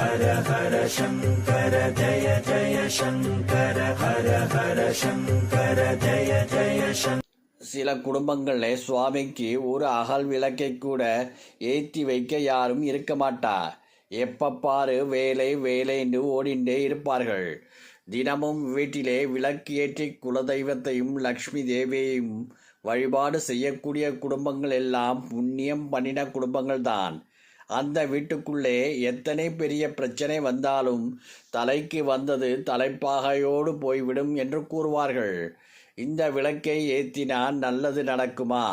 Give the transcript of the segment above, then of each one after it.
ஹர ஹர சங்கர ஜய ஜய சங்கர ஹர ஹர சங்கர ஜய ஜய சங்கர சில குடும்பங்களில் சுவாமிக்கு ஒரு அகல் விளக்கை கூட ஏற்றி வைக்க யாரும் இருக்க மாட்டா. எப்பப்பாரு பாரு வேலை வேலைன்னு ஓடிண்டே இருப்பார்கள். தினமும் வீட்டிலே விளக்கு ஏற்றி குலதெய்வத்தையும் லக்ஷ்மி தேவியையும் வழிபாடு செய்யக்கூடிய குடும்பங்கள் எல்லாம் புண்ணியம் பண்ணின குடும்பங்கள்தான். அந்த வீட்டுக்குள்ளே எத்தனை பெரிய பிரச்சனை வந்தாலும் தலைக்கு வந்தது தலைப்பாகையோடு போய்விடும் என்று கூறுவார்கள். இந்த விளக்கை ஏற்றினால் நல்லது நடக்குமா?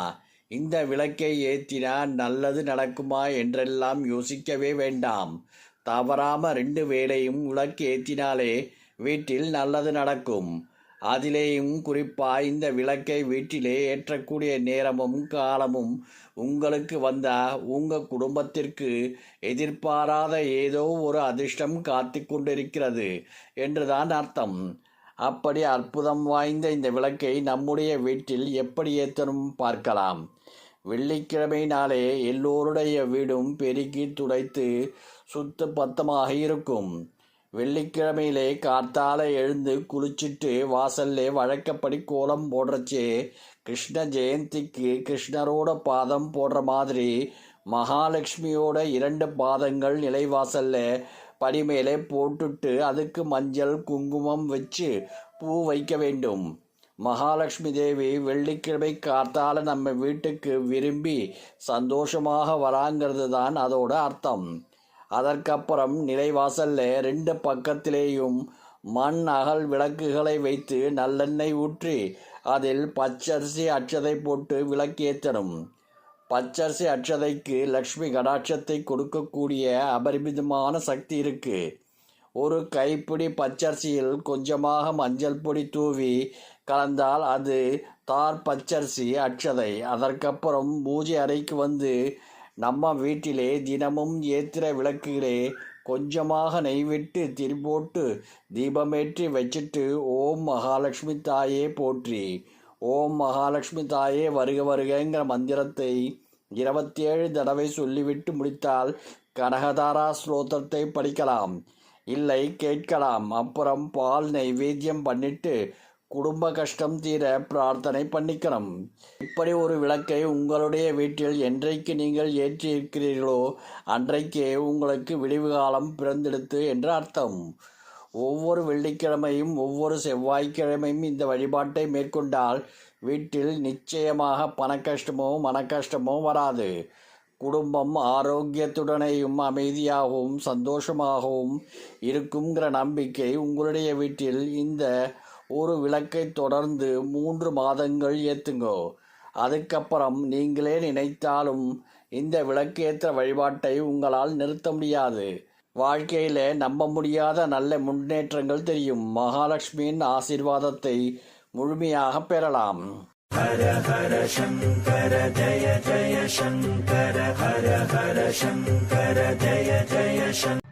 இந்த விளக்கை ஏற்றினால் நல்லது நடக்குமா என்றெல்லாம் யோசிக்கவே வேண்டாம். தவறாம ரெண்டு வேளையும் விளக்கு ஏற்றினாலே வீட்டில் நல்லது நடக்கும். அதிலேயும் குறிப்பாய் இந்த விளக்கை வீட்டிலே ஏற்றக்கூடிய நேரமும் காலமும் உங்களுக்கு வந்த உங்கள் குடும்பத்திற்கு எதிர்பாராத ஏதோ ஒரு அதிர்ஷ்டம் காத்து கொண்டிருக்கிறது என்றுதான் அர்த்தம். அப்படி அற்புதம் வாய்ந்த இந்த விளக்கை நம்முடைய வீட்டில் எப்படி ஏற்றணும் பார்க்கலாம். வெள்ளிக்கிழமை நாளே எல்லோருடைய வீடும் பெருக்கி துடைத்து சுத்த பத்தமாக இருக்கும். வெள்ளிக்கிழமையிலே கார்த்தால எழுந்து குளிச்சிட்டு வாசல்லே வழக்கப்படி கோலம் போடுறச்சே கிருஷ்ண ஜெயந்திக்கு கிருஷ்ணரோட பாதம் போடுற மாதிரி மகாலட்சுமியோட இரண்டு பாதங்கள் நிலைவாசல்ல படி மேலே போட்டுட்டு அதுக்கு மஞ்சள் குங்குமம் வச்சு பூ வைக்க வேண்டும். மகாலட்சுமி தேவி வெள்ளிக்கிழமை காத்தால நம்ம வீட்டுக்கு விரும்பி சந்தோஷமாக வராங்கிறது தான் அதோட அர்த்தம். அதற்கப்புறம் நிலைவாசல்ல ரெண்டு பக்கத்திலேயும் மண் அகல் விளக்குகளை வைத்து நல்லெண்ணெய் ஊற்றி அதில் பச்சரிசி அச்சதை போட்டு விளக்கேற்றணும் பச்சரிசி அச்சதைக்கு லக்ஷ்மி கடாட்சத்தை கொடுக்கக்கூடிய அபரிமிதமான சக்தி இருக்கு. ஒரு கைப்பிடி பச்சரிசியில் கொஞ்சமாக மஞ்சள் பொடி தூவி கலந்தால் அது தார் பச்சரிசி அட்சதை. அதற்கப்புறம் பூஜை அறைக்கு வந்து நம்ம வீட்டிலே தினமும் ஏத்திர விளக்குகளே கொஞ்சமாக நெய் விட்டு திரிபோட்டு தீபமேற்றி வச்சிட்டு ஓம் மகாலட்சுமி தாயே போற்றி. ஓம் மகாலட்சுமி தாயே வருக வருகங்கிற மந்திரத்தை இருபத்தி ஏழு தடவை சொல்லிவிட்டு முடித்தால் கனகதாரா ஸ்லோத்திரத்தை படிக்கலாம். இல்லை கேட்கலாம். அப்புறம் பால் நைவேத்தியம் பண்ணிட்டு குடும்ப கஷ்டம் தீர பிரார்த்தனை பண்ணிக்கணும் இப்படி ஒரு விளக்கை உங்களுடைய வீட்டில் என்றைக்கு நீங்கள் ஏற்றியிருக்கிறீர்களோ அன்றைக்கே உங்களுக்கு விடிவு காலம் பிறந்தெடுத்து என்று அர்த்தம். ஒவ்வொரு வெள்ளிக்கிழமையும் ஒவ்வொரு செவ்வாய்க்கிழமையும் இந்த வழிபாட்டை மேற்கொண்டால் வீட்டில் நிச்சயமாக பணக்கஷ்டமோ மனக்கஷ்டமோ வராது. குடும்பம் ஆரோக்கியத்துடனேயும் அமைதியாகவும் சந்தோஷமாகவும் இருக்குங்கிற நம்பிக்கை உங்களுடைய வீட்டில் இந்த ஒரு விளக்கை தொடர்ந்து மூன்று மாதங்கள் ஏற்றுங்கோ அதுக்கப்புறம் நீங்களே நினைத்தாலும் இந்த விளக்கேற்ற வழிபாட்டை உங்களால் நிறுத்த முடியாது. வாழ்க்கையில நம்ப முடியாத நல்ல முன்னேற்றங்கள் தெரியும். மகாலட்சுமியின் ஆசீர்வாதத்தை முழுமையாக பெறலாம். ஹர ஹர சங்கர ஜய ஜய சங்கர ஹர ஹர சங்கர ஜய ஜய சங்கர.